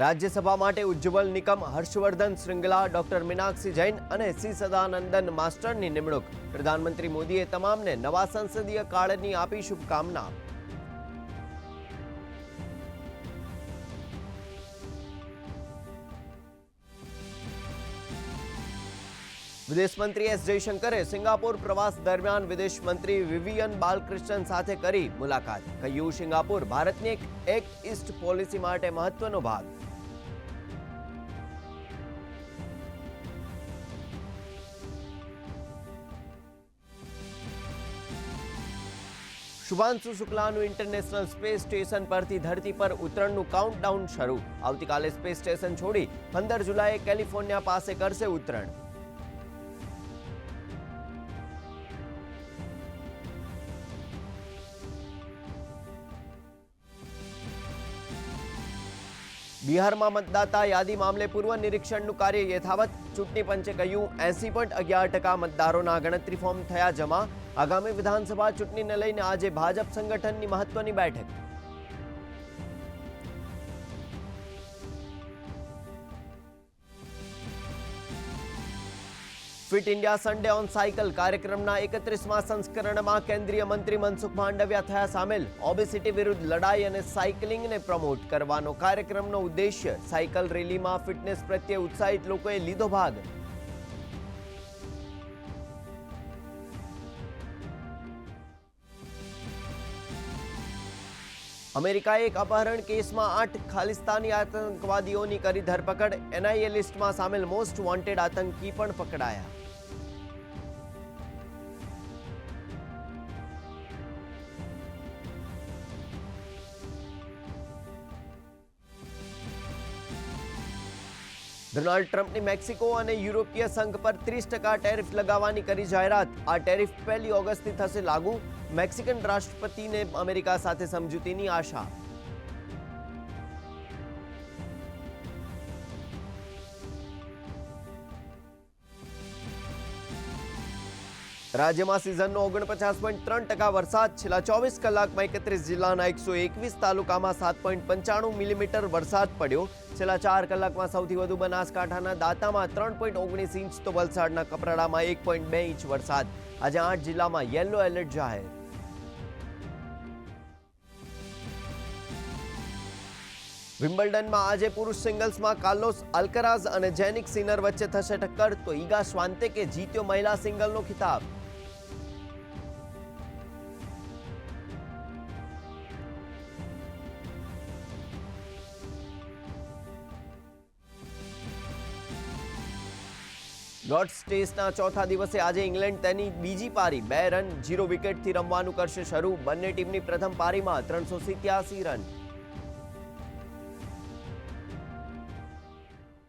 રાજ્યસભા માટે ઉજ્જવલ નિકમ હર્ષવર્ધન શ્રૃંગલા, ડોક્ટર મીનાક્ષી જૈન અને સી સદાનંદન માસ્ટરની નિમણૂક. પ્રધાનમંત્રી મોદીએ તમામને નવા સંસદીય કાળની આપી શુભકામના. વિદેશ મંત્રી એસ જયશંકરે સિંગાપોર પ્રવાસ દરમિયાન વિદેશ મંત્રી વિવિયન બાલકૃષ્ણન સાથે કરી મુલાકાત. કહ્યું, સિંગાપોર ભારતની એક એક્ટ ઇસ્ટ પોલિસી માટે મહત્વનો ભાગ. શુભાંશુ શુક્લાનું ઇન્ટરનેશનલ સ્પેસ સ્ટેશન પરથી ધરતી પર ઉતરણનું કાઉન્ટડાઉન શરૂ. આવતીકાલે સ્પેસ સ્ટેશન છોડી પંદર જુલાઈએ કેલિફોર્નિયા પાસે કરશે ઉતરણ. બિહારમાં મતદાતા યાદી મામલે પૂર્વ નિરીક્ષણનું કાર્ય યથાવત. ચૂંટણી પંચે કહ્યું, એસી પોઈન્ટ અગિયાર ટકા મતદારોના ગણતરી ફોર્મ થયા જમા. આગામી વિધાનસભા ચૂંટણીને લઈને આજે ભાજપ સંગઠનની મહત્વની બેઠક. Fit India Sunday on cycle કાર્યક્રમના એકત્રીસમાં સંસ્કરણમાં કેન્દ્રીય મંત્રી મનસુખ માંડવિયા થયા સામેલ. ઓબેસિટી વિરુદ્ધ લડાઈ અને સાયકલિંગને પ્રમોટ કરવાનો કાર્યક્રમનો ઉદ્દેશ્ય સાયકલ રેલીમાં ફિટનેસ પ્રત્યે ઉત્સાહિત લોકોએ લીધો ભાગ. અમેરિકાએ એક અપહરણ કેસમાં આઠ ખાલિસ્તાની આતંકવાદીઓની કરી ધરપકડ. એનઆઈએ લિસ્ટમાં સામેલ મોસ્ટ વોન્ટેડ આતંકી પણ પકડાયા. ડોનાલ્ડ ટ્રમ્પની મેક્સિકો અને યુરોપીય સંઘ પર ત્રીસ ટકા ટેરિફ લગાવવાની કરી જાહેરાત. આ ટેરિફ પહેલી ઓગસ્ટથી થશે લાગુ. મેક્સિકન રાષ્ટ્રપતિને અમેરિકા સાથે સમજૂતીની આશા. રાજ્યમાં સિઝનનો ઓગણપચાસ પોઈન્ટ ત્રણ ટકા વરસાદ, છેલ્લા ચોવીસ કલાકમાં એકત્રીસ જિલ્લાના એકસો એકવીસ તાલુકામાં સાત પોઈન્ટ પંચાણું મિલીમીટર વરસાદ પડ્યો. છેલ્લા ચાર કલાકમાં સૌથી વધુ બનાસકાંઠાના દાંતામાં ત્રણ પોઈન્ટ ઓગણીસ ઇંચ તો વલસાડના કપરાડામાં એક પોઈન્ટ બે ઇંચ વરસાદ. આજે આઠ જિલ્લામાં યલો એલર્ટ જાહેર. વિમ્બલ્ડનમાં આજે પુરુષ સિંગલ્સમાં કાર્લોસ અલ્કરાઝ અને જેનિક સિનર વચ્ચે થશે ટક્કર, તો ઈગા સ્વાન્તેકે જીત્યો મહિલા સિંગલનો ખિતાબ. લોર્ડ્સ ટેસ્ટના ચોથા દિવસે આજે ઇંગ્લેન્ડ તેની બીજી પારી, બે રન, જીરો વિકેટથી રમવાનું કરશે શરૂ. બંને ટીમની પ્રથમ પારીમાં ત્રણસો સિત્યાસી રન.